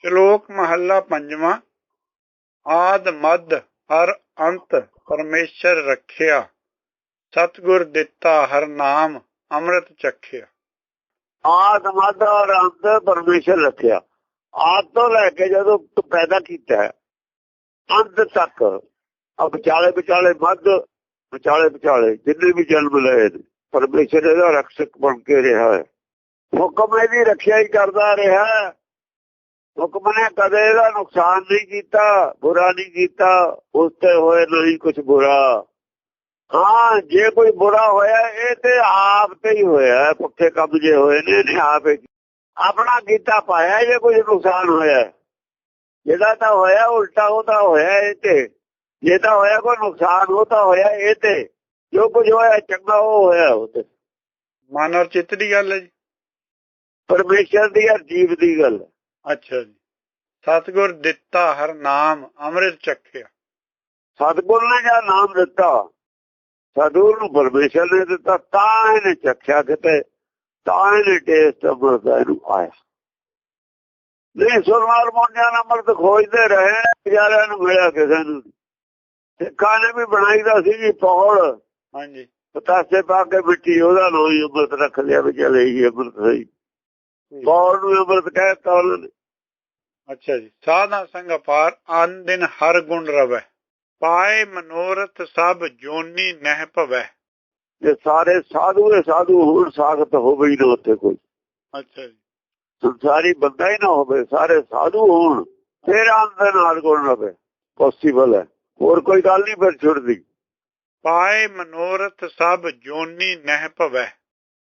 ਸ਼ਲੋਕ ਮਹੱਲਾ ਪੰਜਵਾਂ। ਆਦ ਮਦ ਹਰ ਅੰਤ ਪਰਮੇਸ਼ਰ ਰੱਖਿਆ। ਸਤਿਗੁਰ ਦਿੱਤਾ ਹਰ ਨਾਮ ਅੰਮ੍ਰਿਤ ਚਖਿਆ। ਆਦ ਮਦ ਔਰ ਅੰਤ ਪਰਮੇਸ਼ਰ ਰੱਖਿਆ। ਆਦ ਤੋਂ ਲੈ ਕੇ ਜਦੋਂ ਪੈਦਾ ਕੀਤਾ ਅੰਤ ਤੱਕ ਆ ਵਿਚਾਲੇ ਵਿਚਾਲੇ ਮਦ, ਵਿਚਾਲੇ ਵਿਚਾਲੇ ਜਿੰਨੇ ਵੀ ਜਨਮ ਲਏ ਪਰਮੇਸ਼ਰ ਇਹਦਾ ਰਖਸ਼ਕ ਬਣ ਕੇ ਰਿਹਾ ਹੈ। ਹੁਕਮ ਇਹਦੀ ਰੱਖਿਆ ਹੀ ਕਰਦਾ ਰਿਹਾ ਹੁਕਮ ਨੇ ਕਦੇ ਇਹਦਾ ਨੁਕਸਾਨ ਨਹੀਂ ਕੀਤਾ ਬੁਰਾ ਨਹੀਂ ਕੀਤਾ ਉਸ ਤੇ ਹੋਏ ਨਹੀਂ ਕੁਝ ਬੁਰਾ। ਹਾਂ ਜੇ ਕੋਈ ਬੁਰਾ ਹੋਇਆ ਇਹ ਤੇ ਆਪ ਤੇ ਹੀ ਹੋਇਆ ਹੈ, ਪੁੱਠੇ ਕੰਮ ਜੇ ਹੋਏ ਨੇ ਇਹਨੇ ਆਪ ਆਪਣਾ ਕੀਤਾ ਪਾਇਆ ਜੇ ਕੋਈ ਨੁਕਸਾਨ ਹੋਇਆ। ਜਿਹੜਾ ਤਾਂ ਹੋਇਆ ਉਲਟਾ ਉਹ ਤਾਂ ਹੋਇਆ ਇਹ ਤੇ। ਜੇ ਤਾਂ ਹੋਇਆ ਕੋਈ ਨੁਕਸਾਨ ਉਹ ਤਾਂ ਹੋਇਆ ਇਹ ਤੇ। ਜੋ ਕੁਝ ਹੋਇਆ ਚੰਗਾ ਉਹ ਹੋਇਆ ਉਹ ਤੇ। ਮਨ ਔਰ ਚਿੱਤ ਦੀ ਗੱਲ ਹੈ ਜੀ। ਪਰਮੇਸ਼ਰ ਦੀ ਹਰ ਜੀਵ ਦੀ ਗੱਲ ਹੈ। ਅੱਛਾ ਜੀ। ਸਤਿਗੁਰ ਦਿੱਤਾ ਹਰ ਨਾਮ ਅੰਮ੍ਰਿਤ ਚਖਿਆ ਸਤਿਗੁਰ ਨੇ ਜਿਹੜਾ ਨਾਮ ਦਿੱਤਾ? ਸਤਿਗੁਰ ਨੂੰ ਪਰਮੇਸ਼ਰ ਨੇ ਦਿੱਤਾ ਤਾਂ ਇਹਨੇ ਚੱਖਿਆ ਕਿਤੇ ਤਾਂ ਇਹਨੇ ਟੇਸਟ ਅਮਰਦਾ ਇਹਨੂੰ ਆਇਆ ਨਹੀਂ ਸੁਰਮਾਰ ਮੋਨਿਆਂ ਨਾਲ ਅਮਰਤ ਖੋਜਦੇ ਰਹੇ ਵਿਚਾਰਿਆਂ ਨੂੰ ਮਿਲਿਆ ਕਿਸੇ ਨੂੰ। ਸਿੱਖਾਂ ਨੇ ਵੀ ਬਣਾਈ ਦਾ ਸੀ ਜੀ ਪੌੜ। ਹਾਂਜੀ। ਪਤਾਸੇ ਪਾ ਕੇ ਮਿੱਟੀ ਉਹਦਾ ਨਾਂ ਹੀ ਅੰਮ੍ਰਿਤ ਰੱਖ ਲਿਆ ਵੀ ਚਲੇ ਹੀ ਅੰਮ੍ਰਿਤ ਸਹੀ। ਪੌੜ ਨੂੰ ਅੰਮ੍ਰਿਤ ਉਹਨਾਂ ਨੇ। ਅੱਛਾ ਜੀ। ਸਾਧਾ ਸੰਗ ਅਪਾਰ ਆਨ ਦਿਨ ਹਰ ਗੁਣ ਰਵੈ। ਪਾਏ ਮਨੋਰਥ ਸਭ ਜੋਨੀ ਨਹਿ ਭਵੈ। ਜੇ ਸਾਰੇ ਸਾਧੂ ਦੇ ਸਾਧੂ ਹੋਣ ਸਾਖਤ ਹੋਵੇ ਹੀ ਨਾ ਉੱਥੇ ਕੋਈ। ਅੱਛਾ ਜੀ। ਸੰਸਾਰੀ ਬੰਦਾ ਹੀ ਨਾ ਹੋਵੇ ਸਾਰੇ ਸਾਧੂ ਹੋਣ ਫਿਰ ਅੰਦਰ ਨਾਲ ਗੁਣ ਰਵੇ। ਪੋਸੀਬਲ ਹੈ। ਹੋਰ ਕੋਈ ਗੱਲ ਨਹੀਂ ਫਿਰ ਛੁੱਟਦੀ। ਪਾਏ ਮਨੋਰਥ ਸਭ ਜੋਨੀ ਨਹਿ ਭਵੈ।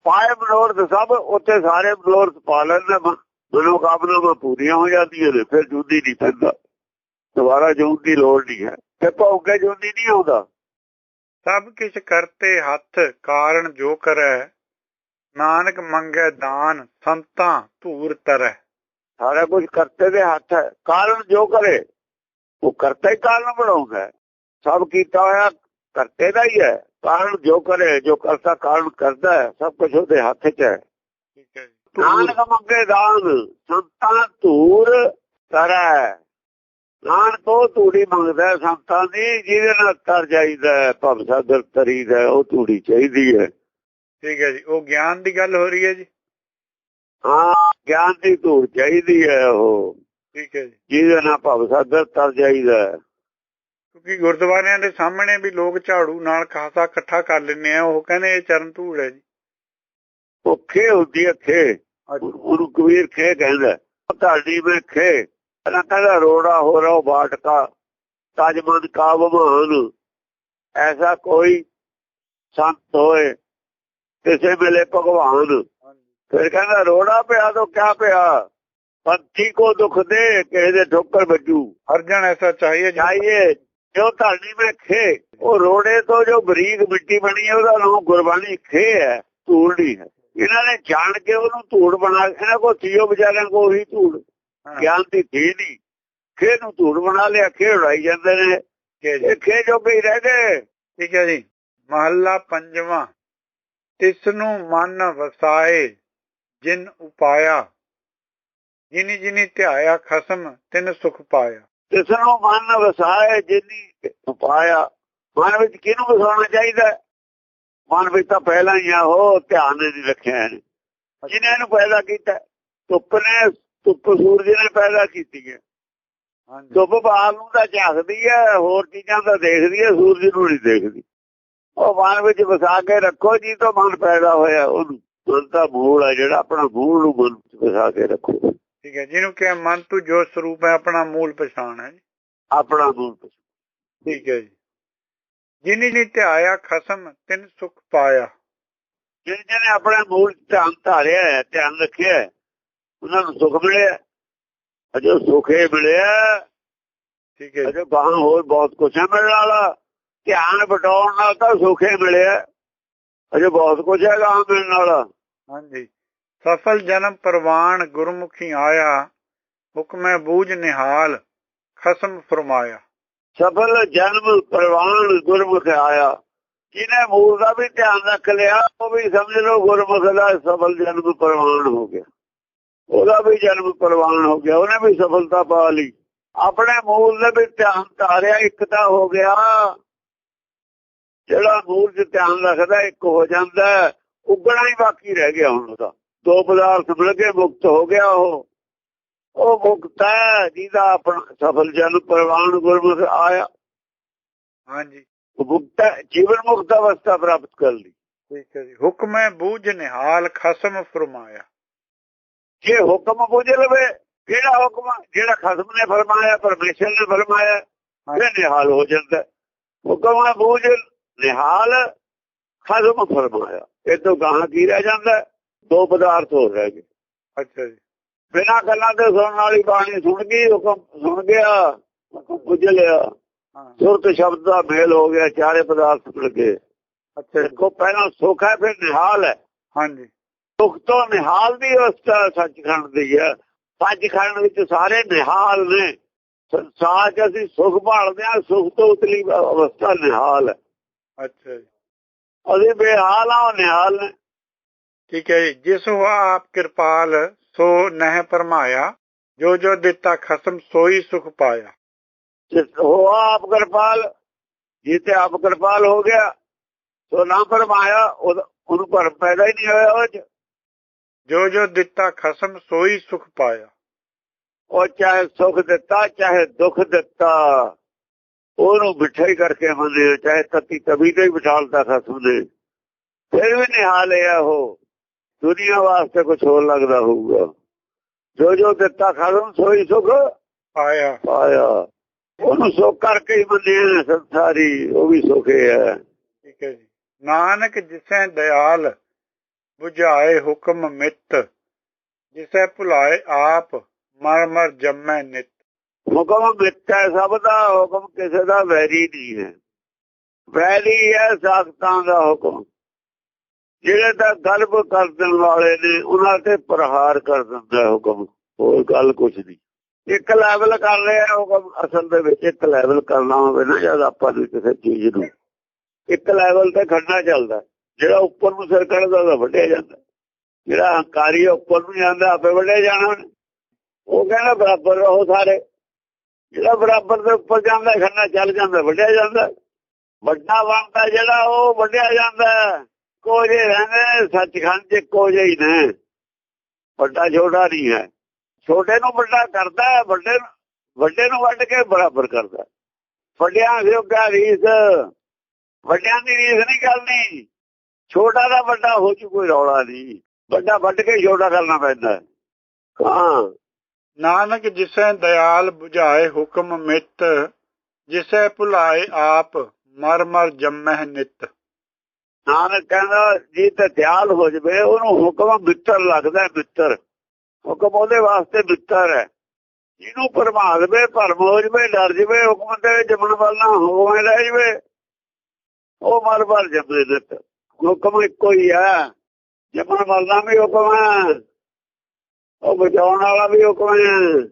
ਪਾਏ ਮਨੋਰਥ ਸਭ ਉੱਥੇ ਸਾਰੇ ਮਨੋਰਥ ਪਾ ਲੈਂਦੇ ਮਨੋ ਕਾਮਨਾਵਾਂ ਪੂਰੀਆਂ ਹੋ ਜਾਂਦੀਆਂ ਨੇ ਫਿਰ ਜੁੰਦੀ ਨਹੀਂ ਪੈਂਦਾ। ਦੁਬਾਰਾ ਜੂਨ ਦੀ ਲੋੜ ਨਹੀਂ ਹੈ। ਤੇ ਭੌਂਕੇ ਜੁੰਦੀ ਨਹੀਂ ਆਉਂਦਾ। ਸਭ ਕਿਛ ਕਰਤੇ ਹੱਥ ਕਾਰਨ ਜੋ ਕਰੈ। ਨਾਨਕ ਮੰਗੈ ਦਾਨ ਸੰਤਾਂ ਧੂਰ ਤਰੈ। ਸਾਰਾ ਕੁਝ ਕਰਤੇ ਦੇ ਹੱਥ ਹੈ। ਕਾਰਨ ਜੋ ਕਰੇ ਉਹ ਕਰਤਾ ਹੀ ਕਾਰਨ ਬਣਾਉਂਦਾ। ਸਭ ਕੀਤਾ ਹੋਇਆ ਕਰਤੇ ਦਾ ਹੀ ਹੈ। ਕਾਰਨ ਜੋ ਕਰੇ ਜੋ ਕਰਤਾ ਕਾਰਨ ਕਰਦਾ ਹੈ ਸਭ ਕੁਝ ਉਹਦੇ ਹੱਥ 'ਚ ਹੈ। ਠੀਕ ਹੈ ਜੀ। ਨਾਨਕ ਮੰਗੇ ਦਾਨ ਸੰਤਾਂ ਧੂਰ। ਕਰੈ ਨਾਨਕ ਤੋਂ ਧੂੜੀ ਮੰਗਦਾ ਸੰਤਾਂ ਦੀ ਜਿਹਦੇ ਨਾਲ ਤਰ ਜਾਈਦਾ ਭਵ ਸਾਗਰ ਤਰੀਦਾ ਉਹ ਧੂੜੀ ਚਾਹੀਦੀ ਹੈ। ਠੀਕ ਹੈ ਜੀ। ਉਹ ਗਿਆਨ ਦੀ ਗੱਲ ਹੋ ਰਹੀ ਹੈ ਜੀ? ਹਾਂ ਗਿਆਨ ਦੀ ਧੂੜ ਚਾਹੀਦੀ ਹੈ ਉਹ। ਠੀਕ ਹੈ ਜੀ। ਜਿਹਦੇ ਨਾਲ ਭਵ ਸਾਗਰ ਤਰ ਜਾਈਦਾ ਕਿਉਂਕਿ ਗੁਰਦੁਆਰਿਆਂ ਦੇ ਸਾਹਮਣੇ ਵੀ ਲੋਕ ਝਾੜੂ ਨਾਲ ਖਾਸਾ ਇਕੱਠਾ ਕਰ ਲੈਂਦੇ ਆ ਉਹ ਕਹਿੰਦੇ ਇਹ ਚਰਨ ਧੂੜ ਹੈ ਜੀ। ਉਹ ਖੇ ਹੁੰਦੀ ਹੈ ਖੇ ਉਹਨੂੰ ਕਬੀਰ ਖੇ ਕਹਿੰਦਾ ਤੁਹਾਡੀ ਮੈਂ ਖੇ ਨਾ ਕਹਿੰਦਾ ਰੋੜਾ ਹੋ ਰਹਾ ਬਾਟਕਾ ਤਜਮਨ ਕਾ ਬਮਾਨ ਐਸਾ ਕੋਈ ਸੰਤ ਹੋਏ ਕਿਸੇ ਵੇਲੇ ਭਗਵਾਨ। ਫਿਰ ਕਹਿੰਦਾ ਰੋੜਾ ਪਿਆ ਤਾਂ ਕਿਆ ਪਿਆ? ਪੰਥੀ ਕੋ ਦੁੱਖ ਦੇ ਕਿਸੇ ਦੇ ਠੋਕਰ ਵੱਜੂ। ਅਰਜਨ ਐਸਾ ਚਾਹੀਏ ਚਾਹੀਏ। ਜੋ ਤੁਹਾਡੀ ਮੈਂ ਖੇ ਉਹ ਰੋੜੇ ਤੋਂ ਜੋ ਬਰੀਕ ਮਿੱਟੀ ਬਣੀ ਹੈ ਉਹਦਾ ਨਾਮ ਗੁਰਬਾਣੀ ਖੇ ਹੈ ਧੂੜ ਨਹੀਂ ਹੈ। ਇਹਨਾਂ ਨੇ ਜਾਣ ਕੇ ਉਹਨੂੰ ਧੂੜ ਬਣਾ ਇਹਨਾਂ ਕੋ ਥੀਓ ਵਿਚਾਰਿਆਂ ਕੋ ਉਹੀ ਧੂੜ। ਗਿਆਨ ਦੀ ਥੀ ਨਹੀਂ। ਖੇ ਨੂੰ ਧੂੜ ਬਣਾ ਲਿਆ ਖੇ ਉਡਾਈ ਜਾਂਦੇ ਨੇ। ਖੇ ਜੋ ਵੀ ਰਹਿ ਗਏ। ਠੀਕ ਹੈ ਜੀ। ਮਹੱਲਾ ਪੰਜਵਾਂ। ਤਿਸ ਨੂੰ ਮਨ ਵਸਾਏ ਜਿਨ ਉਪਾਇਆ। ਜਿਨੀ ਜਿਨੀ ਧਿਆਇਆ ਖਸਮ ਤਿਨ ਸੁਖ ਪਾਇਆ। ਤਿਸ ਨੂੰ ਮਨ ਵਸਾਏ ਜਿਨੀ ਉਪਾਇਆ ਮਨ ਵਿੱਚ ਕਿਹਨੂੰ ਵਸਾਉਣਾ ਚਾਹੀਦਾ? ਮਨ ਵਿੱਚ ਤਾਂ ਪਹਿਲਾਂ ਹੀ ਆ ਉਹ ਧਿਆਨ ਨਹੀਂ ਰੱਖਿਆ ਜਿਹਨੇ ਇਹਨੂੰ ਪੈਦਾ ਕੀਤਾ ਧੁੱਪ ਨੇ ਧੁੱਪ ਸੂਰਜ ਨੇ ਪੈਦਾ ਕੀਤੀ ਹੈ। ਧੁੱਪ ਬਾਲ ਨੂੰ ਤਾਂ ਝਾਕਦੀ ਹੈ ਹੋਰ ਚੀਜ਼ਾਂ ਤਾਂ ਦੇਖਦੀ ਹੈ ਸੂਰਜ ਨੂੰ ਨਹੀਂ ਦੇਖਦੀ। ਉਹ ਮਨ ਵਿੱਚ ਵਸਾ ਕੇ ਰੱਖੋ ਜੀ ਤੋਂ ਮਨ ਪੈਦਾ ਹੋਇਆ ਉਹਨੂੰ। ਮਨ ਤਾਂ ਮੂਲ ਹੈ ਜਿਹੜਾ ਆਪਣਾ ਮੂਲ ਨੂੰ ਮਨ ਵਿੱਚ ਵਸਾ ਕੇ ਰੱਖੋ। ਠੀਕ ਹੈ ਜਿਹਨੂੰ ਕਿ ਮਨ ਤੂੰ ਜੋ ਸਰੂਪ ਹੈ ਆਪਣਾ ਮੂਲ ਪਛਾਣ ਹੈ ਆਪਣਾ ਮੂਲ ਠੀਕ ਹੈ ਜੀ। ਜਿਨੀ ਜਿਨੀ ਧਿਆਇਆ ਖਸਮ ਤਿਨ ਸੁਖ ਪਾਇਆ। ਜਿਹਨੇ ਜਿਹਨੇ ਆਪਣੇ ਮੂਲ ਧਿਆਨ ਧਾਰਿਆ ਹੈ ਧਿਆਨ ਰੱਖਿਆ ਉਹਨਾਂ ਨੂੰ ਸੁਖ ਮਿਲਿਆ ਅਜੋ ਸੁਖੇ ਮਿਲਿਆ ਠੀਕ ਹੈ ਅਜੋ ਬਾਹਾਂ ਹੋਰ ਬਹੁਤ ਕੁਛ ਹੈ ਮਿਲਣ ਵਾਲਾ। ਧਿਆਨ ਬਟਾਉਣ ਨਾਲ ਤਾਂ ਸੁਖੇ ਮਿਲਿਆ ਅਜੋ ਬਹੁਤ ਕੁਛ ਹੈ ਗਾਂ ਮਿਲਣ ਵਾਲਾ। ਹਾਂਜੀ। ਸਫਲ ਜਨਮ ਪ੍ਰਵਾਨ ਗੁਰਮੁਖੀ ਆਇਆ, ਹੁਕਮੈ ਬੂਝ ਨਿਹਾਲ, ਖਸਮ ਫਰਮਾਇਆ। ਸਫਲ ਜਨਮ ਪ੍ਰਵਾਨ ਗੁਰਮੁਖ ਆਇਆ। ਜਿਹਨੇ ਮੂਲ ਦਾ ਵੀ ਧਿਆਨ ਰੱਖ ਲਿਆ, ਉਹ ਵੀ ਸਮਝ ਲਓ ਗੁਰਮੁਖ ਦਾ ਸਫਲ ਜਨਮ ਪ੍ਰਵਾਨ ਹੋ ਗਿਆ। ਉਹਦਾ ਵੀ ਜਨਮ ਪ੍ਰਵਾਨ ਹੋ ਗਿਆ, ਉਹਨੇ ਵੀ ਸਫਲਤਾ ਪਾ ਲਈ। ਆਪਣੇ ਮੂਲ ਦੇ ਵਿੱਚ ਧਿਆਨ ਧਾਰਿਆ, ਇੱਕ ਤਾਂ ਹੋ ਗਿਆ। ਜਿਹੜਾ ਮੂਲ 'ਚ ਧਿਆਨ ਰੱਖਦਾ, ਇੱਕ ਹੋ ਜਾਂਦਾ, ਉਗਣਾ ਹੀ ਬਾਕੀ ਰਹਿ ਗਿਆ ਹੁਣ ਉਹਦਾ। ਦੋ ਪਦਾਰਥ ਮਿਲ ਕੇ ਮੁਕਤ ਹੋ ਗਿਆ ਉਹ। ਉਹ ਮੁਕਤ ਹੈ ਜਿਹਦਾ ਆਪਣਾ ਸਫਲ ਜਨ ਪ੍ਰਵਾਨ ਗੁਰਮੁਖ ਆਇਆ। ਹਾਂਜੀ। ਉਹ ਮੁਕਤ ਹੈ, ਜੀਵਨ ਮੁਕਤ ਅਵਸਥਾ ਪ੍ਰਾਪਤ ਕਰ ਲਈ। ਠੀਕ ਹੈ ਜੀ। ਹੁਕਮੈ ਬੂਝ ਨਿਹਾਲ ਖਸਮ ਫਰਮਾਇਆ। ਜੇ ਹੁਕਮ ਬੁਝ ਲਵੇ ਕਿਹੜਾ ਹੁਕਮ? ਜਿਹੜਾ ਖਸਮ ਨੇ ਫਰਮਾਇਆ ਪਰਮੇਸ਼ਰ ਨੇ ਫਰਮਾਇਆ ਫਿਰ ਨਿਹਾਲ ਹੋ ਜਾਂਦਾ। ਹੈ। ਹੁਕਮ ਹੈ ਬੂਝ ਨਿਹਾਲ ਖਸਮ ਫਰਮਾਇਆ। ਇਹ ਤੋਂ ਗਾਹਾਂ ਕੀ ਰਹਿ ਜਾਂਦਾ? ਹੈ? ਦੋ ਪਦਾਰਥ ਹੋ ਰਹਿ ਗਏ। ਅੱਛਾ ਜੀ। ਬਿਨਾਂ ਗੱਲਾਂ ਤੇ ਸੁਣਨ ਵਾਲੀ ਬਾਣੀ ਸੁਣ ਗਈ ਹੁਕਮ ਸੁਣ ਗਿਆ ਹੁਕਮ ਬੁੱਝ ਲਿਆ। ਸੁਰਤ ਸ਼ਬਦ ਦਾ ਮੇਲ ਹੋ ਗਿਆ ਚਾਰੇ ਪਦਾਰਥ ਮਿਲ ਗਏ ਅੱਛਾ ਦੇਖੋ ਪਹਿਲਾਂ ਸੁੱਖ ਹੈ ਫਿਰ ਨਿਹਾਲ ਹੈ। ਹਾਂਜੀ। ਸੁੱਖ ਤੋਂ ਨਿਹਾਲ ਦੀ ਅਵਸਥਾ ਸੱਚਖੰਡ ਦੀ ਹੈ। ਸੱਚਖੰਡ ਵਿੱਚ ਸਾਰੇ ਨਿਹਾਲ ਨੇ। ਸੰਸਾਰ 'ਚ ਅਸੀਂ ਸੁਖ ਭਾਲਦੇ ਹਾਂ ਸੁਖ ਤੋਂ ਉਤਲੀ ਅਵਸਥਾ ਨਿਹਾਲ ਹੈ। ਅੱਛਾ ਜੀ। ਅਸੀਂ ਬੇਹਾਲ ਉਹ ਨਿਹਾਲ ਨੇ। ਠੀਕ ਹੈ ਜਿਸ ਹੁਆ ਆਪ ਕਿਰਪਾਲ ਸੋ ਨਹਿ ਪਰਮਾਇਆ ਜੋ ਜੋ ਦਿੱਤਾ ਖਸਮ ਸੋਈ ਸੁਖ ਪਾਇਆ। ਜਿਸ ਹੋਆ ਆਪ ਕਿਰਪਾਲ ਜਿੱਤੇ ਆਪ ਕਿਰਪਾਲ ਹੋ ਗਿਆ ਸੋ ਨਾ ਫਰਮਾਇਆ ਉਹਦਾ- ਉਹਨੂੰ ਭਰਮ ਪੈਦਾ ਹੀ ਨਹੀਂ ਹੋਇਆ ਉਹ ਜੋ ਜੋ ਦਿੱਤਾ ਖਸਮ ਸੋਈ ਸੁਖ ਪਾਇਆ। ਉਹ ਚਾਹੇ ਸੁਖ ਦਿੱਤਾ ਚਾਹੇ ਦੁੱਖ ਦਿੱਤਾ ਉਹਨੂੰ ਬਿਠਾਈ ਕਰਕੇ ਮੰਨੇ ਚਾਹੇ ਤਤੀ ਤਵੀ ਤੇ ਹੀ ਬਿਠਾਲਦਾ ਖਸਮ ਨੇ ਫਿਰ ਵੀ ਨਿਹਾਲ ਹੈ ਉਹ। ਦੁਨੀਆ ਵਾਸਤੇ ਕੁਝ ਹੋਰ ਲੱਗਦਾ ਹੋਊਗਾ। ਜੋ ਜੋ ਦਿੱਤਾ ਖਸਮ ਸੋਈ ਸੁਖ ਪਾਇਆ ਪਾਇਆ ਉਹਨੂੰ ਸੁੱਖ ਕਰਕੇ ਹੀ ਮੰਨੇ ਸੰਸਾਰੀ ਉਹ ਵੀ ਸੁਖੇ ਹੈ ਠੀਕ ਹੈ ਜੀ। ਨਾਨਕ ਜਿਸੈ ਦਇਆਲ 부ਝਾਏ ਹੁਕਮ ਮਿੱਤ ਜਿਸੈ ਭੁਲਾਏ ਆਪ ਮਰ ਮਰ ਜੰਮੈ ਨਿਤ। ਹੁਕਮ ਮਿੱਥਾ ਸਭ ਦਾ ਹੁਕਮ ਕਿਸੇ ਦਾ ਵੈਰੀ ਨਹੀਂ ਹੈ। ਵੈਰੀ ਹੈ ਸਾਖਤਾਂ ਦਾ ਹੁਕਮ। ਜਿਹੜੇ ਤਾਂ ਗਲਬ ਕਰ ਦੇਣ ਵਾਲੇ ਨੇ ਉਹਨਾਂ ਤੇ ਪ੍ਰਹਾਰ ਕਰ ਦਿੰਦਾ ਹੁਕਮ। ਹੋਰ ਗੱਲ ਕੁਝ ਨਹੀਂ। ਇੱਕ ਲੈਵਲ ਕਰ ਰਿਹਾ ਹੁਕਮ ਅਸਲ ਦੇ ਵਿੱਚ ਇੱਕ ਲੈਵਲ ਕਰਨਾ ਹੋਵੇ ਨਾ ਜਦ ਆਪਾਂ ਨੂੰ ਕਿਸੇ ਚੀਜ਼ ਨੂੰ। ਇੱਕ ਲੈਵਲ ਤੇ ਖੜਨਾ ਚੱਲਦਾ। ਜਿਹੜਾ ਉੱਪਰ ਨੂੰ ਸਿਰ ਕੱਢਦਾ ਉਹਦਾ ਵੱਢਿਆ ਜਾਂਦਾ। ਜਿਹੜਾ ਹੰਕਾਰੀ ਹੈ, ਉੱਪਰ ਨੂੰ ਜਾਂਦਾ ਆਪੇ ਵੱਢਿਆ ਜਾਣਾ। ਉਹ ਕਹਿੰਦਾ ਬਰਾਬਰ ਰਹੋ ਸਾਰੇ। ਜਿਹੜਾ ਬਰਾਬਰ ਦੇ ਉੱਪਰ ਜਾਂਦਾ ਖੰਨਾ ਚੱਲ ਜਾਂਦਾ ਵੱਡਿਆ ਜਾਂਦਾ। ਵੱਡਾ ਬਣਦਾ ਜਿਹੜਾ ਉਹ ਵੱਡਿਆ ਜਾਂਦਾ। ਕੋਜੇ ਰਹਿੰਦੇ ਸੱਚਖੰਡ ਚ ਕੋਜੇ ਹੀ ਨੇ। ਵੱਡਾ ਛੋਟਾ ਨਹੀਂ ਹੈ। ਛੋਟੇ ਨੂੰ ਵੱਡਾ ਕਰਦਾ ਹੈ, ਵੱਡੇ ਨੂੰ- ਵੱਡੇ ਨੂੰ ਵੱਢ ਕੇ ਬਰਾਬਰ ਕਰਦਾ ਵੱਡਿਆਂ ਦੇ ਕਾ ਰੀਸ ਵੱਡਿਆਂ ਦੀ ਰੀਸ ਨਹੀਂ ਕਰਨੀ। ਛੋਟਾ ਦਾ ਵੱਡਾ ਹੋ ਚੁ ਕੋਈ ਰੌਲਾ ਨਹੀਂ। ਵੱਡਾ ਵੱਢ ਕੇ ਛੋਟਾ ਕਰਨਾ ਪੈਂਦਾ ਹਾਂ। ਨਾਨਕ ਜਿਸੈ ਦਇਆਲ 부ਝਾਏ ਹੁਕਮ ਮਿੱਤ ਜਿਸੈ ਭੁਲਾਏ ਆਪ ਮਰ ਮਰ ਜੰਮੈ ਨਿਤ। ਨਾਨਕ ਕਹਿੰਦਾ ਜੀ ਤੇ ਦਿਆਲ ਹੋ ਜਵੇ ਉਹਨੂੰ ਹੁਕਮ ਮਿੱਤਰ ਲੱਗਦਾ ਮਿੱਤਰ। ਹੁਕਮ ਉਹਦੇ ਵਾਸਤੇ ਮਿੱਤਰ ਹੈ। ਜਿਹਨੂੰ ਪਰਮਾ ਦੇਵੇ ਭਰਮ ਹੋ ਜਵੇ ਡਰ ਜਵੇ ਹੁਕਮ ਤੇ ਜਮਨ ਵੱਲ ਨਾ ਹੋਵੇ ਰਹਿ ਜਵੇ ਉਹ ਮਰ ਮਰ ਜੰਮੇ ਨਿਤ ਹੁਕਮ ਇੱਕੋ ਹੀ ਹੈ। ਜਮਨ ਵੱਲ ਦਾ ਵੀ ਹੁਕਮ ਹੈ। ਉਹ ਬਚਾਉਣ ਵਾਲਾ ਵੀ ਹੁਕਮ ਹੈ।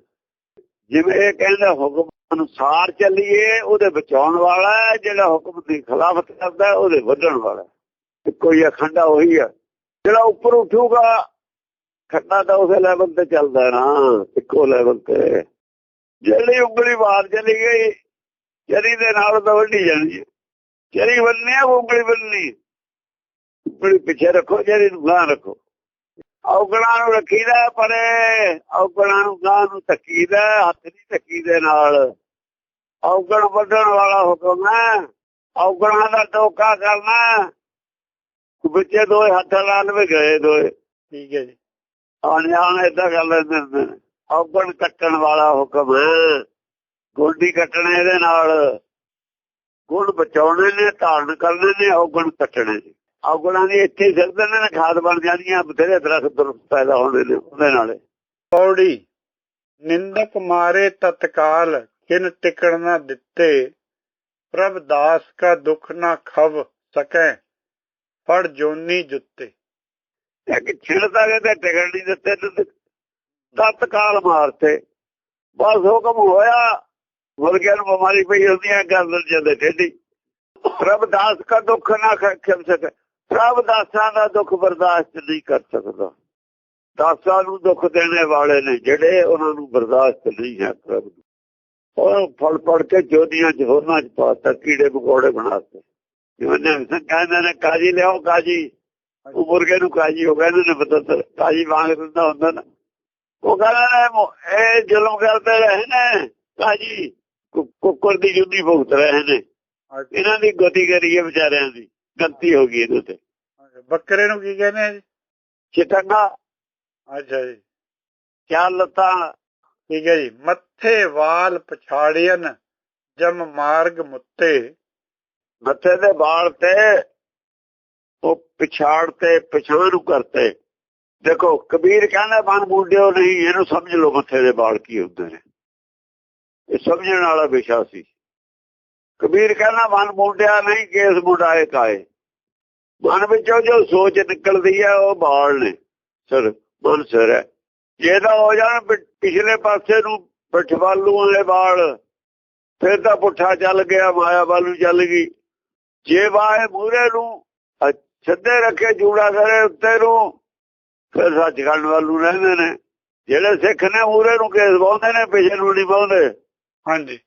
ਜਿਵੇਂ ਇਹ ਕਹਿੰਦਾ ਹੁਕਮ ਅਨੁਸਾਰ ਚੱਲੀਏ ਉਹਦੇ ਬਚਾਉਣ ਵਾਲਾ ਜਿਹੜਾ ਹੁਕਮ ਦੀ ਖਿਲਾਫਤ ਕਰਦਾ ਹੈ, ਉਹਦੇ ਵੱਢਣ ਵਾਲਾ ਇੱਕੋ ਹੀ ਅਖੰਡਾ ਉਹੀ ਹੈ ਜਿਹੜਾ ਉੱਪਰ ਉੱਠੂਗਾ, ਖੰਡਾ ਤਾਂ ਉਸੇ ਲੈਵਲ ਤੇ ਚੱਲਦਾ ਹੈ ਨਾ, ਇੱਕੋ ਲੈਵਲ ਤੇ। ਜਿਹੜੀ ਉਂਗਲੀ ਬਾਹਰ ਚਲੀ ਗਈ, ਚਰੀ ਦੇ ਨਾਲ ਤਾਂ ਵੱਢੀ ਜਾਣੀ ਹੈ ਚਰੀ ਬੰਨਣੀ ਉਂਗਲੀ ਬੰਨਣੀ ਉਂਗਲੀ ਪਿੱਛੇ ਰੱਖੋ ਜਿਹੜੀ ਨੂੰ ਗਾਂ ਰੱਖੋ। ਔਗਣਾ ਨੂੰ ਰੱਖੀਦਾ, ਪਰੇ ਔਗਣਾ ਨੂੰ ਗਾਂ ਨੂੰ ਧੱਕੀਦਾ, ਹੱਥ ਨਹੀਂ ਧੱਕੀ ਦੇ ਨਾਲ। ਔਗਣ ਵੱਢਣ ਵਾਲਾ ਹੁਕਮ ਹੈ। ਔਗਣਾ ਦਾ ਟੋਕਾ ਕਰਨਾ। ਵਿੱਚੇ ਦੋਏ ਹੱਥ ਲਾ ਲਵੇ ਗਏ ਦੋਏ। ਠੀਕ ਹੈ ਜੀ। ਆਣ ਜਾਣ ਏਦਾਂ ਕਰ ਲੈਂਦੇ ਹੁੰਦੇ ਨੇ। ਔਗਣ ਕੱਟਣ ਵਾਲਾ ਹੁਕਮ ਹੈ। ਗੋਡੀ ਕੱਟਣੇ ਇਹਦੇ ਨਾਲ ਗੁਣ ਬਚਾਉਣੇ ਨੇ ਧਾਰਨ ਕਰਨੇ ਨੇ ਔਗਣ ਕੱਟਣੇ ਔਗਣਾਂ ਦੀ ਇੱਥੇ ਸਿਰਦੇ ਨੇ ਖਾਦ ਬਣ ਜਾਂਦੀਆਂ ਬਥੇਰੇ ਦਰਖਤ ਪੈਦਾ ਹੋਣੇ ਨੇ ਉਹਦੇ ਨਾਲ। ਪੌੜੀ ਨਿੰਦਕ ਮਾਰੇ ਤਤਕਾਲ ਕਿਨ ਟਿਕਣ ਨਾ ਦਿੱਤੇ। ਪ੍ਰਭ ਦਾਸ ਕਾ ਦੁਖ ਨਾ ਖਵ ਸਕੈ। ਫੜ ਜੋਨੀ ਜੁੱਤੇ। ਇੱਕ ਛਿੜਦਾ ਗਏ ਤੇ ਟਿਕਣ ਨਹੀਂ ਦਿੱਤੇ ਤਤਕਾਲ ਮਾਰਤੇ। ਬਸ ਹੁਕਮ ਹੋਇਆ, ਮੁਰਗਿਆਂ ਨੂੰ ਬਿਮਾਰੀ ਪਈ ਹੁੰਦੀ ਹੈ ਗਰਦਨ ਜਾਂਦੇ ਠੇਡੀ। ਪ੍ਰਭ ਦਾਸ ਕਾ ਦੁੱਖ ਨਾ ਖਿਮ ਸਕੇ। ਪ੍ਰਭ ਦਾਸਾਂ ਦਾ ਦੁੱਖ ਬਰਦਾਸ਼ਤ ਨਹੀਂ ਕਰ ਸਕਦਾ। ਦਾਸਾਂ ਨੂੰ ਦੁੱਖ ਦੇਣੇ ਵਾਲੇ ਨੇ ਜਿਹੜੇ ਉਹਨਾਂ ਨੂੰ ਬਰਦਾਸ਼ਤ ਨਹੀਂ ਹੈ ਪ੍ਰਭੂ ਉਹ ਫਲ ਫੜ ਕੇ ਜੋਦੀਆਂ ਚ ਹੋਰਨਾਂ ਚ ਪਾਤਾ ਕੀੜੇ ਮਕੌੜੇ ਬਣਾਤੇ ਜਿਵੇਂ ਕਹਿੰਦੇ ਨੇ ਕਾਜੀ ਲਿਆਓ ਕਾਜੀ। ਉਹ ਮੁਰਗੇ ਨੂੰ ਕਾਜੀ ਹੋ ਗਿਆ ਇਹਨਾਂ ਨੇ ਬਦਲ ਕਾਜੀ ਵਾਂਗ ਦਿੰਦਾ ਹੁੰਦਾ ਨਾ। ਉਹ ਕਹਿੰਦੇ ਇਹ ਜ਼ੁਲਮ ਕਰਦੇ ਰਹੇ ਨੇ ਕਾਜੀ ਕੁੱਕਰ ਦੀ ਜੁੱਦੀ ਭੁਗਤ ਰਹੇ ਨੇ। ਇਹਨਾਂ ਦੀ ਗਤੀ ਕਰੀਏ ਵਿਚਾਰਿਆਂ ਦੀ ਗਲਤੀ ਹੋ ਗਈ ਇਹਦੇ ਤੇ। ਬੱਕਰੇ ਨੂੰ ਕੀ ਕਹਿੰਦੇ ਆ ਜੀ? ਚਿਟੰਗਾ ਅੱਛਾ ਜੀ। ਚਾਰ ਲੱਤਾਂ। ਠੀਕ ਹੈ ਜੀ। ਮੱਥੇ ਵਾਲ ਪਛਾੜੀਆਂ ਜਮ ਮਾਰਗ ਮੁੱਤੇ। ਮੱਥੇ ਦੇ ਵਾਲ ਤੇ, ਉਹ ਪਿਛਾੜ ਤੇ, ਪਛਾਣ ਨੂੰ ਕਰਤੇ। ਦੇਖੋ, ਕਬੀਰ ਕਹਿੰਦਾ ਮਨ ਮੁੰਡਿਓ ਨਹੀਂ, ਇਹਨੂੰ ਸਮਝ ਲਓ ਮੱਥੇ ਦੇ ਵਾਲ ਕੀ ਹੁੰਦੇ ਨੇ। ਇਹ ਸਮਝਣ ਵਾਲਾ ਵਿਸ਼ਾ ਸੀ। ਕਬੀਰ ਕਹਿੰਦਾ ਮਨ ਮੁੰਡਿਆ ਨਹੀਂ, ਕੇਸ ਮੁੰਡਾਏ ਕਾਏ। ਮਨ ਵਿੱਚੋਂ ਜੋ ਸੋਚ ਨਿਕਲਦੀ ਹੈ ਉਹ ਬਾਲ ਨੇ। ਸਰ, ਮਨ ਸਿਰ ਹੈ। ਜੇ ਤਾਂ ਹੋ ਜਾਣ ਪਿਛਲੇ ਪਾਸੇ ਨੂੰ ਪਿੱਠ ਵੱਲੋਂ ਵਾਲੇ ਬਾਲ ਫਿਰ ਤਾਂ ਪੁੱਠਾ ਚੱਲ ਗਿਆ, ਮਾਇਆ ਵੱਲੋਂ ਚੱਲ ਗਈ। ਜੇ ਵਾਏ ਮੂਰੇ ਨੂੰ ਸਿੱਧੇ ਰੱਖੇ ਜੂੜਾ ਕਰੇ ਉੱਤੇ ਨੂੰ ਫਿਰ ਸੱਚਖੰਡ ਵੱਲੋਂ ਰਹਿੰਦੇ ਨੇ ਜਿਹੜੇ ਸਿੱਖ ਨੇ ਮੂਰੇ ਨੂੰ ਕੇਸ ਪਾਉਂਦੇ ਨੇ ਪਿਛੇ ਨੂੰ ਨਹੀਂ ਪਾਉਂਦੇ ਹਾਂਜੀ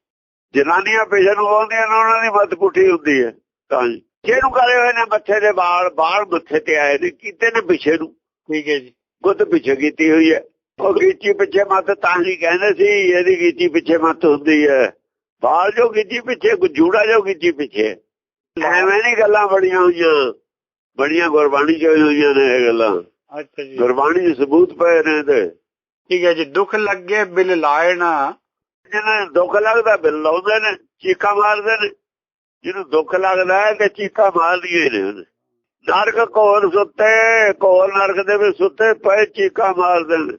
ਜਨਾਨੀਆਂ ਪਿਛੇ ਨੂੰ ਪਾਉਂਦੀਆਂ ਨੇ ਉਹਨਾਂ ਦੀ ਮੱਤ ਪੁੱਠੀ ਹੁੰਦੀ ਹੈ ਤਾਂ ਜੀ ਜਿਹਨੂੰ ਕਰੇ ਹੋਏ ਨੇ ਮੱਥੇ ਦੇ ਵਾਲ ਵਾਲ ਮੱਥੇ ਤੇ ਆਏ ਨੇ ਕੀਤੇ ਨੇ ਪਿਛੇ ਨੂੰ ਠੀਕ ਹੈ ਜੀ ਗੁੱਤ ਪਿੱਛੇ ਕੀਤੀ ਹੋਈ ਹੈ ਉਹ ਗੀਚੀ ਪਿੱਛੇ ਮੱਤ ਤਾਂ ਹੀ ਕਹਿੰਦੇ ਸੀ ਇਹਦੀ ਗੀਚੀ ਪਿੱਛੇ ਮੱਤ ਹੁੰਦੀ ਹੈ ਬਾਲ ਜੋ ਗੀਚੀ ਪਿੱਛੇ ਜੂੜਾ ਜੋ ਗੀਚੀ ਪਿੱਛੇ ਐਵੇਂ ਨਹੀਂ ਗੱਲਾਂ ਬੜੀਆਂ ਹੋਈਆਂ। ਬੜੀਆਂ ਗੁਰਬਾਣੀ ਚ ਹੋਈਆਂ ਨੇ ਇਹ ਗੱਲਾਂ। ਅੱਛਾ ਜੀ। ਗੁਰਬਾਣੀ ਚ ਸਬੂਤ ਪਏ ਨੇ ਤੇ ਠੀਕ ਹੈ ਜੀ ਦੁੱਖ ਲੱਗੇ ਬਿਲ ਲਾਇਣਾ ਜਿਹਨਾਂ ਦੁੱਖ ਲੱਗਦਾ ਬਿੱਲ ਲਾਉਂਦੇ ਨੇ ਚੀਕਾਂ ਮਾਰਦੇ ਨੇ। ਜਿਹਨੂੰ ਦੁੱਖ ਲੱਗਦਾ ਹੈ ਤੇ ਚੀਕਾਂ ਮਾਰਦੀਆਂ ਨੇ ਨਰਕ ਕੋਲ ਸੁੱਤੇ ਕੋਲ ਨਰਕ ਦੇ ਵਿੱਚ ਸੁੱਤੇ ਪਏ ਚੀਕਾਂ ਮਾਰਦੇ ਨੇ।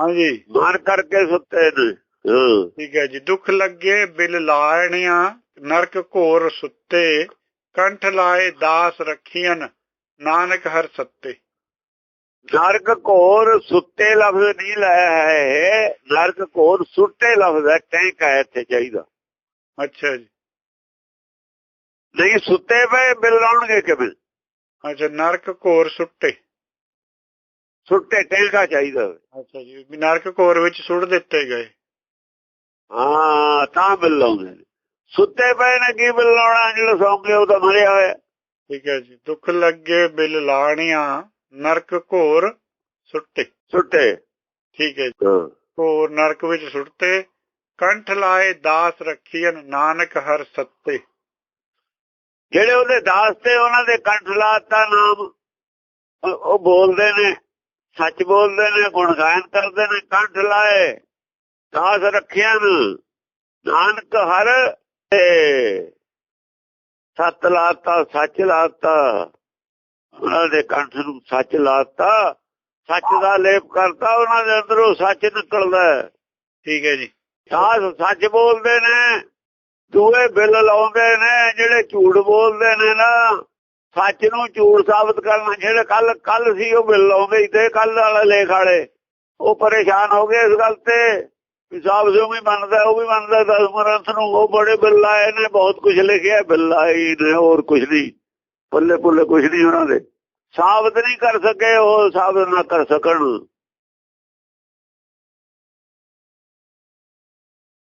ਹਾਂਜੀ। ਮਾਰ ਕਰਕੇ ਸੁੱਤੇ ਨੇ। ਹਾਂ। ਠੀਕ ਹੈ ਜੀ ਦੁੱਖ ਲੱਗੇ ਬਿਲ ਲਾਇਣੀਆਂ ਨਰਕ ਘੋਰ ਸੁੱਤੇ ਕੰਠ ਲਾਏ ਦਾਸ ਰੱਖੀਆਂ ਨਾਨਕ ਹਰ ਸੱਤੇ। ਨਰਕ ਘੋਰ ਸੁੱਤੇ ਲਫ਼ਜ਼ ਨਹੀਂ ਲਾਇਆ ਹੈ ਨਰਕ ਘੋਰ ਸੁੱਤੇ ਲਫ਼ਜ਼ ਹੈ ਟੈਂਕ ਹੈ ਇੱਥੇ ਚਾਹੀਦਾ ਅੱਛਾ ਜੀ। ਨਹੀਂ ਸੁੱਤੇ ਪਏ ਬਿੱਲ ਲਾਉਣਗੇ ਕਿਵੇਂ? ਅੱਛਾ ਨਰਕ ਘੋਰ ਸੁੱਟੇ। ਸੁੱਤੇ ਟੈਂਕਾ ਚਾਹੀਦਾ ਅੱਛਾ ਜੀ ਨਰਕ ਘੋਰ ਵਿੱਚ ਸੁੱਟ ਦਿੱਤੇ ਗਏ। ਹਾਂ ਤਾਂ ਬਿੱਲ ਲਾਉਂਦੇ ਨੇ। ਸੁੱਤੇ ਪਏ ਨੇ ਕੀ ਬਿੱਲ ਲਾਉਣਾ? ਜਿਹੜਾ ਸੌਂ ਗਿਆ ਉਹ ਤਾਂ ਮਰਿਆ ਹੋਇਆ। ਠੀਕ ਹੈ ਜੀ। ਦੁੱਖ ਲੱਗੇ ਬਿਲ ਲਾਣੀਆਂ ਨਰਕ ਘੋਰ ਸੁੱਟੇ। ਸੁੱਤੇ ਠੀਕ ਹੈ ਜੀ। ਘੋਰ ਨਰਕ ਵਿੱਚ ਸੁੱਟਤੇ ਕੰਠ ਲਾਏ ਦਾਸ ਰੱਖੀਆਂ ਨਾਨਕ ਹਰ ਸੱਤੇ। ਜਿਹੜੇ ਉਹਦੇ ਦਾਸ ਤੇ ਉਹਨਾਂ ਦੇ ਕੰਠ ਲਾਤਾ ਨਾਮ ਉਹ- ਉਹ ਬੋਲਦੇ ਨੇ ਸੱਚ ਬੋਲਦੇ ਨੇ ਗੁਣ ਗਾਇਨ ਕਰਦੇ ਨੇ। ਕੰਠ ਲਾਏ ਦਾਸ ਰੱਖਿਆ ਨਾਨਕ ਹਰ ਤੇ ਸੱਤ ਲਾਤਾ ਸੱਚ ਲਾਤਾ। ਉਹਨਾਂ ਦੇ ਕੰਠ ਨੂੰ ਸੱਚ ਲਾਤਾ। ਸੱਚ ਦਾ ਲੇਪ ਕਰਤਾ ਉਹਨਾਂ ਦੇ ਅੰਦਰੋਂ ਸੱਚ ਨਿਕਲਦਾ। ਠੀਕ ਹੈ ਜੀ। ਦਾਸ ਸੱਚ ਬੋਲਦੇ ਨੇ ਦੂਏ ਬਿੱਲ ਲਾਉਂਦੇ ਨੇ ਜਿਹੜੇ ਝੂਠ ਬੋਲਦੇ ਨੇ ਨਾ ਸੱਚ ਨੂੰ ਝੂਠ ਸਾਬਤ ਕਰਨਾ। ਜਿਹੜੇ ਕੱਲ ਕੱਲ ਸੀ ਉਹ ਬਿੱਲ ਲਾਉਂਦੇ ਤੇ ਕੱਲ ਵਾਲੇ ਲੇਖ ਵਾਲੇ। ਉਹ ਪਰੇਸ਼ਾਨ ਹੋ ਗਏ ਇਸ ਗੱਲ ਤੇ। ਹਿਸਾਬ ਜੋ ਵੀ ਮੰਨਦਾ, ਉਹ ਵੀ ਮੰਨਦਾ, ਦਸ ਮਰੰਥ ਨੂੰ, ਉਹ ਬੜੇ ਬਿੱਲ ਆਏ ਨੇ, ਬਹੁਤ ਕੁਝ ਲਿਖਿਆ, ਬਿੱਲ ਆਏ ਨੇ, ਹੋਰ ਕੁਝ ਨਹੀਂ। ਪੱਲੇ ਪੁੱਲੇ ਕੁਝ ਨਹੀਂ ਉਹਨਾਂ ਦੇ। ਸਾਬਤ ਨਹੀਂ ਕਰ ਸਕੇ, ਉਹ ਸਾਬਤ ਨਾ ਕਰ ਸਕਣ।